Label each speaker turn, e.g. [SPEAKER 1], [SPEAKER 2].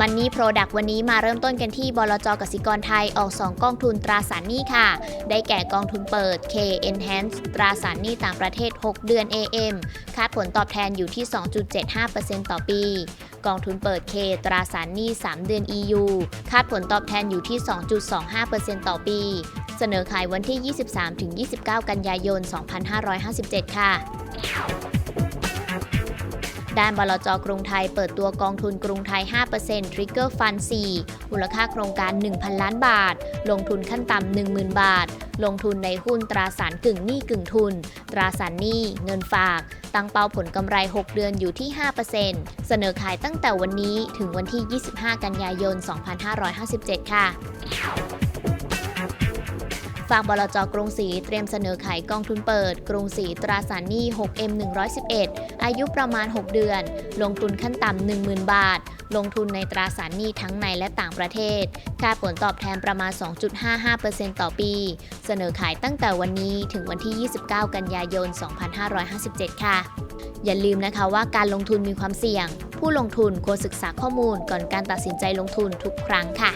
[SPEAKER 1] มันนี่โปรดักวันนี้มาเริ่มต้นกันที่บลจกสิกรไทยออก 2 กองทุนตราสารหนี้ค่ะ ได้แก่กองทุนเปิด K Enhance ตราสารหนี้ต่างประเทศ 6 เดือน AM คาดผลตอบแทนอยู่ที่ 2.75%ต่อปี กองทุนเปิด K ตราสารหนี้ 3 เดือน EU คาดผลตอบแทนอยู่ที่ 2.25%ต่อปี เสนอขายวันที่ 23-29 กันยายน 2557 ค่ะ ด้านบลจกรุงไทยเปิดตัวกองทุนกรุงไทย 5% Trigger Fund 4 มูลค่าโครงการ 1,000 ล้านบาท ลงทุนขั้นต่ำ10,000 บาท ลงทุนในหุ้นตราสารกึ่งหนี้กึ่งทุน ตราสารหนี้ เงินฝาก ตั้งเป้าผลกำไร 6 เดือนอยู่ที่ 5%เสนอขายตั้งแต่วันนี้ถึงวันที่ 25 กันยายน 2557 ค่ะ ฝากบลจกรุงศรีเตรียมเสนอขายกองทุนเปิด กรุงศรีตราสารหนี้ 6M 111 อายุประมาณ 6 เดือน ลงทุนขั้นต่ำ10,000 บาท ลงทุนในตราสารหนี้ทั้งในและต่างประเทศ ค่าผลตอบแทนประมาณ 2.55%ต่อปี เสนอขายตั้งแต่วันนี้ถึงวันที่ 29 กันยายน 2557 ค่ะ อย่าลืมนะคะว่าการลงทุนมีความเสี่ยง ผู้ลงทุนควรศึกษาข้อมูลก่อนการตัดสินใจลงทุนทุกครั้งค่ะ